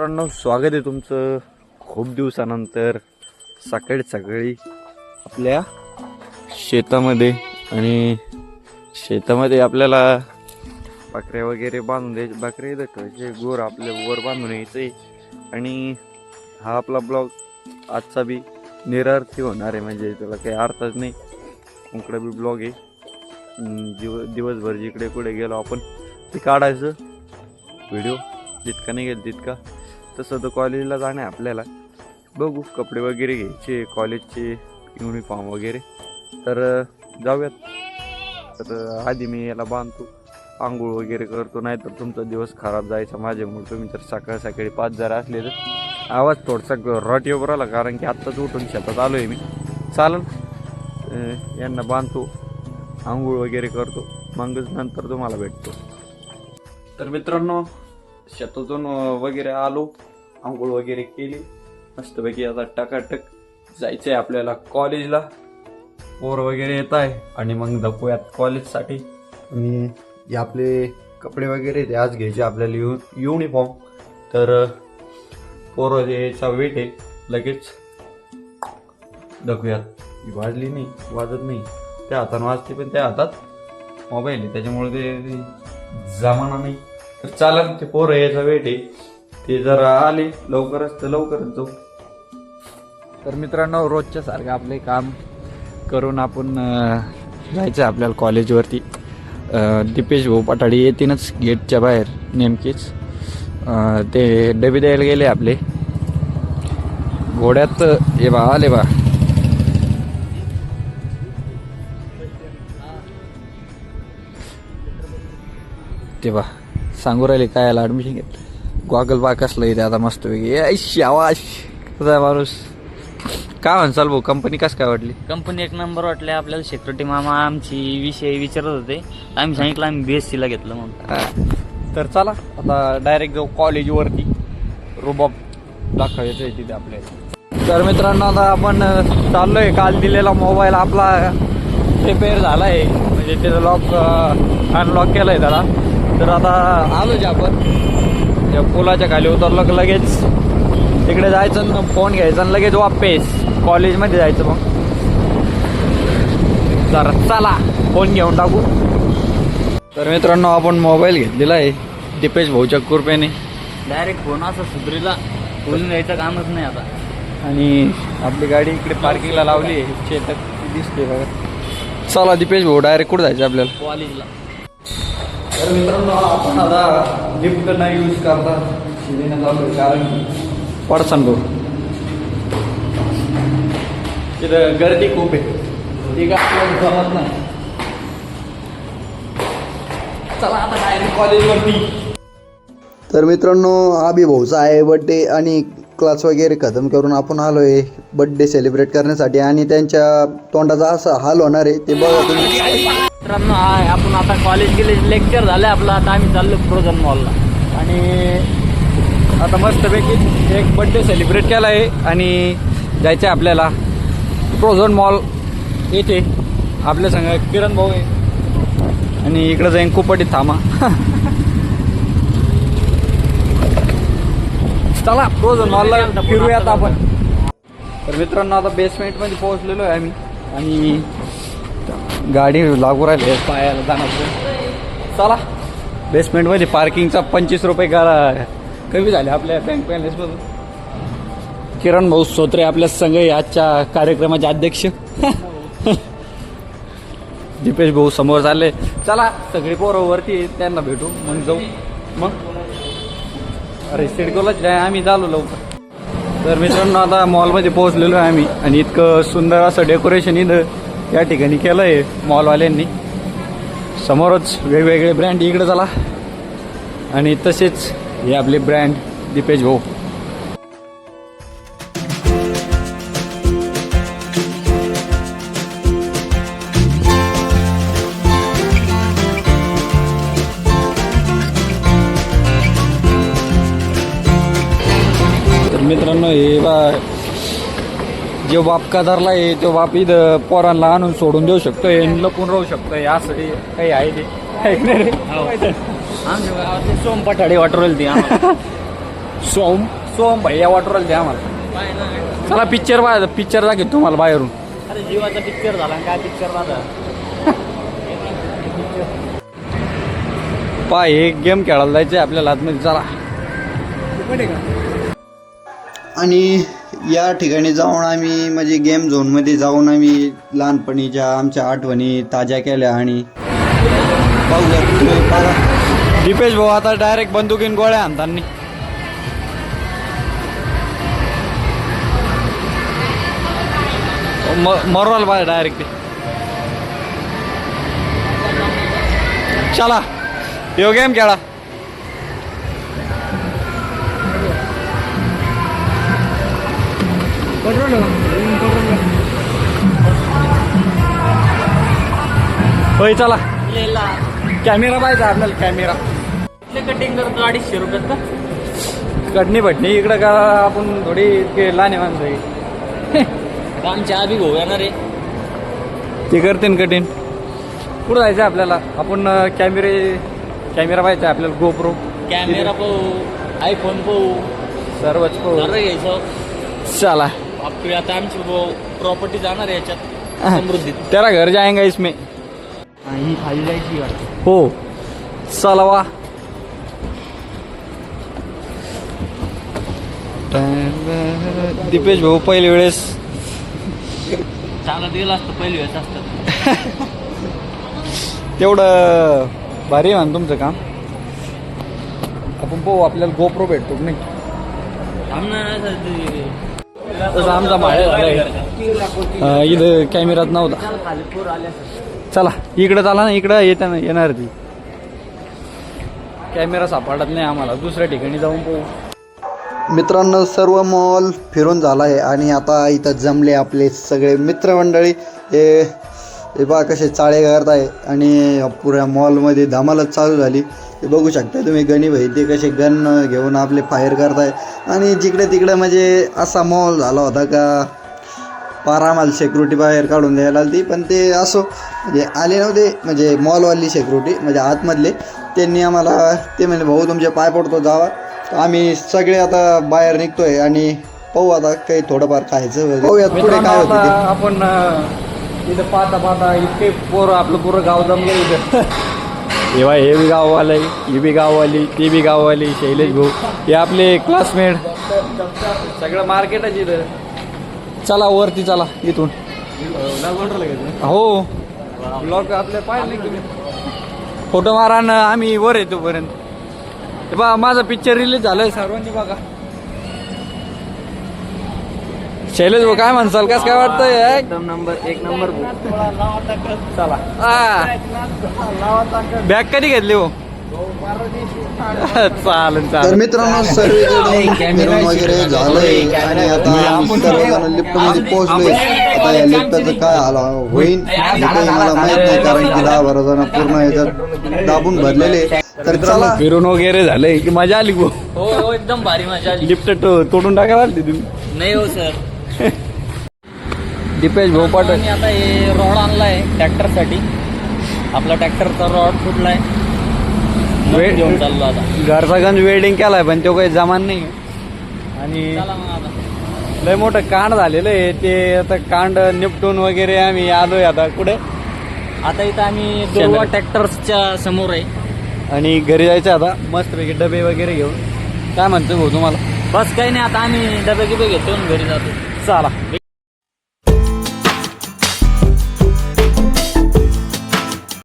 मित्रांनो स्वागत आहे तुमचं खूप दिवसानंतर सकाळी सकाळी आपल्या शेतामध्ये आणि शेतामध्ये आपल्याला बकऱ्या वगैरे बांधून द्यायचे. बकरे इथं गोर आपले वर बांधून यायचे. आणि हा आपला ब्लॉग आजचा बी निरार्थी होणार आहे म्हणजे त्याला काही अर्थच नाही. इकडे बी ब्लॉग आहे. दिव दिवसभर जिकडे कुठे गेलो आपण ते काढायचं. व्हिडिओ. जितका नाही गेलं तितका. तसं तर कॉलेजला जाणं आहे आपल्याला. बघू कपडे वगैरे घ्यायचे कॉलेजचे युनिफॉर्म वगैरे. तर जाऊयात. तर आधी मी याला बांधतो. आंघोळ वगैरे करतो नाही तर तुमचा दिवस खराब जायचा माझ्यामुळे. तुम्ही जर सकाळ सकाळी पाच जर असले तर आवाज थोडासा रट येऊ राहिला कारण की आत्ताच उठून शेतात आलो आहे मी चालेल यांना बांधतो. आंघोळ वगैरे करतो. मगच नंतर तुम्हाला भेटतो. तर मित्रांनो शेतातून वगैरे आलो आंघोळ वगैरे केली. मस्तपैकी आता टकाटक जायचं आहे आपल्याला कॉलेजला पोर वगैरे येत आहे आणि मग धपूयात कॉलेजसाठी आणि हे आपले कपडे वगैरे ते आज घ्यायचे आपल्याला यु युनिफॉर्म तर पोर पोरं यायचा वेट आहे लगेच दाखवूयात ही वाजली नाही वाजत नाही. त्या हातानं वाजते पण त्या हातात मोबाईल आहे त्याच्यामुळे ते जमाना नाही. तर चालेल ते पोरं यायचा वेट आहे. ते जर आले लवकरच तर लवकरच जाऊ. तर मित्रांनो रोजच्या सारखं आपले काम करून आपण अं, जायचं आहे आपल्याला कॉलेजवरती अं, दीपेश भाऊ पठाडी येतीनच गेटच्या बाहेर नेमकीच. अं, ते डबे द्यायला गेले आपले. घोड्यात हे बा आले बा. ते बा. सांगू राहिले काय याला ॲडमिशन घेत गॉगल बा कसलं इथे आता मस्त वेगळी आवाज. कसा आहे माणूस? काय म्हणसाल भाऊ कंपनी कस काय वाटली? कंपनी एक नंबर वाटले आपल्याला. सेक्युरिटी मामा आमची विषय विचारत होते. आम्ही सांगितलं आम्ही बी एस सीला घेतलं हा. तर चला आता डायरेक्ट जाऊ कॉलेजवरती रुबाब दाखवायचं आहे तिथे आपल्याला तर मित्रांनो आता आपण अं, चाललोय. काल दिलेला मोबाईल आपला रिपेअर झाला आहे म्हणजे त्याचं लॉक अनलॉक केलं आहे त्याला. तर आता आलो जे आपण. या पुलाच्या खाली उतरलो की लगेच तिकडे जायचं फोन घ्यायचा आणि लगेच वापेस कॉलेजमध्ये जायचं मग. जरा चला फोन घेऊन टाकू. तर मित्रांनो आपण मोबाईल घेतलेला आहे दीपेश भाऊच्या कृपेने डायरेक्ट फोन असा सुधरीला. बोलून द्यायचं कामच नाही आता. आणि आपली गाडी इकडे पार्किंगला लावली आहे. चेतक दिसते बघा. चला दीपेश भाऊ डायरेक्ट कुठं जायचं आपल्याला? कॉलेजला तर मित्रांनो आपण आता लिफ्ट नाही यूज करता शिवीने जातो कारण पड पडसन तिथं गर्दी खूप आहे. ती काय आपल्याला जमत नाही. चला आता डायरेक्ट कॉलेजवरती तर मित्रांनो आबी भाऊचा आहे बड्डे आणि क्लास वगैरे खतम करून आपण आलो आहे बड्डे सेलिब्रेट करण्यासाठी. आणि त्यांच्या तोंडाचा असा हाल होणार आहे ते बघा तुम्ही. मित्रांनो हा आपण आता कॉलेज गेले लेक्चर झालं आपलं आता आम्ही चाललो फ्रोझन मॉलला आणि आता मस्तपैकी एक बड्डे सेलिब्रेट केला आहे आणि जायचं आहे आपल्याला प्रोझोन मॉल येथे आपल्या संग किरण भाऊ आहे. आणि इकडं जाईन कुपटीत थांबा. चला प्रोझोन मॉलला फिरूयात आपण. तर मित्रांनो आता बेसमेंटमध्ये पोहोचलेलो आहे आम्ही. आणि गाडी लागू राहिली पायाला जाणार चला बेसमेंटमध्ये पार्किंगचा पंचवीस रुपये करा कमी झाले आपल्या बँक बॅलन्समधून किरण भाऊ सोत्रे आपल्या संघ आजच्या कार्यक्रमाचे अध्यक्ष. दीपेश भाऊ समोर झाले चला सगळी पोरं वरती त्यांना भेटू. मग जाऊ. मग? अरे सिडकोलाच आम्ही झालो लवकर. तर मित्रांनो आता मॉलमध्ये पोहोचलेलो आहे आम्ही. आणि इतकं सुंदर असं डेकोरेशन इथं. या ठिकाणी केलं आहे मॉलवाल्यांनी समोरच वेगवेगळे ब्रँड इकडे चला. आणि तसेच हे आपले ब्रँड दीपेश भाऊ. तर मित्रांनो हे बा जे बाप कदारला आहे तो बाप इथं पोरांना आणून सोडून देऊ शकतोय लपून राहू शकतोय असं ते काही आहे ते? आमच्या गावातले सोम पठाडे वाटू राहिले ते आम्हाला. सोम? सोम भैया वाटूराला द्या आम्हाला. चला पिक्चर बघा पिक्चर दाखव तुम्हाला बाहेरून. अरे जीवाचा पिक्चर झाला काय पिक्चर झाला पा हे गेम खेळायला जायचे आपल्याला आतमध्ये. चला. आणि या ठिकाणी जाऊन आम्ही म्हणजे गेम झोनमध्ये जाऊन आम्ही लहानपणीच्या आमच्या आठवणी ताज्या केल्या आणि पाहूया तुम्ही दीपेश भाऊ आता डायरेक्ट बंदुकीन गोळ्या आणताना मरवाल बाय डायरेक्ट चला यो गेम खेळा. होय चला. कॅमेरा पाहिजे आपल्याला कॅमेरा. कटिंग करतो अडीचशे रुपयात का? कटणी भटणी इकडं का आपण थोडी लहान आहे माणसं. आमच्या आधी भाऊ येणार आहे. ते करते ना कठीण कुठं जायचं आपल्याला? आपण कॅमेरे कॅमेरा पाहिजे आपल्याला गोप्रो. कॅमेरा पाहू आयफोन पाहू. सर्वच पाहू. चला. आपली आता आमची प्रॉपर्टी जाणार आहे याच्यात समृद्धीत. तेरा घर जाएंगे इसमें? ही खाली जायची वाटतं. हो. चला वा. दीपेश भाऊ पहिली वेळेस. चालत गेला असतं पहिली वेळेस असतं. तेवढं भारी आहे तुमचं काम. आपण पाहू आपल्याला गोप्रो भेटतो नाही? तसं आमचा माळ झाला इथं कॅमेरात नव्हता. चला इकडं चला ना इकडं येताना येणार ती. कॅमेरा सापडत नाही आम्हाला. दुसऱ्या ठिकाणी जाऊन पाहू. मित्रांनो सर्व मॉल फिरून झाला आहे आणि आता इथं जमले आपले सगळे मित्रमंडळी. हे हे पहा कसे चाळे करत आहे. आणि पुऱ्या मॉलमध्ये धमालच चालू झाली. हे बघू शकता तुम्ही गणी भाई ते कसे गन घेऊन आपले फायर करताय. आणि जिकडे तिकडे म्हणजे असा मॉल झाला होता का पार आम्हाला सिक्युरिटी बाहेर काढून द्यायला आली पण ते असो म्हणजे आले नव्हते म्हणजे मॉलवाली सिक्युरिटी म्हणजे आतमधले. त्यांनी आम्हाला ते म्हणजे भाऊ तुमचे पाय पडतो जावा. आम्ही सगळे आता बाहेर निघतोय आणि पाहू आता काही थोडंफार खायचं वगैरे. पाहूयात पुढे काय होतं ते. आपण इथं पाहता पाहता इतके पोरं आपलं पुरं गाव जमलं इथं. तेव्हा हे बी गाववाले ही बी गाववाली ती बी गाववाली शैलेश भाऊ. हे आपले क्लासमेट सगळं मार्केटच इथं. चला वरती चला इथून. हो. ब्लॉग आपल्या पाहिजे फोटो मारा न आम्ही वर येतो पर्यंत. बघा माझा पिक्चर रिलीज झालाय सर्वांनी बघा. शैलेश भाऊ काय म्हणसाल? कस काय वाटतंय? एकदम नंबर एक नंबर चला. बॅग कधी घेतली हो? चालेल तर चालेल मित्रांनो सर्व फिरून वगैरे झालंय आणि आता आम्ही सर्वजण लिफ्टमध्ये पोहोचलोय. आता या लिफ्टचं काय आला होईल हे काही मला माहीत नाही कारण की दहा बारा जण पूर्ण याच्यात दाबून भरलेले तर चला. फिरून वगैरे झालंय. की मजा आली गो? हो हो एकदम भारी मजा आली. लिफ्ट तोडून टाकायला आली तुम्ही. नाही हो सर दीपेश पाटील. आणि आता हे रॉड आणलाय ट्रॅक्टरसाठी. आपला ट्रॅक्टरचा रॉड फुटलाय. वेळ- घेऊन चाललो आता. घरचा गंज वेल्डिंग केलाय पण तो काही जमान नाही आणि चला मग आता. लय मोठं कांड झालेलं आहे. ते आता कांड निपटून वगैरे आम्ही आलोय आता. कुठे? आता इथं आम्ही दुर्वा ट्रॅक्टर्सच्या समोर आहे. आणि घरी जायचं आता. मस्तपैकी डबे वगैरे घेऊन. काय म्हणतो भाऊ तुम्हाला? बस काही नाही आता आम्ही डबे गिबे घेतो आणि घरी जातो. चला.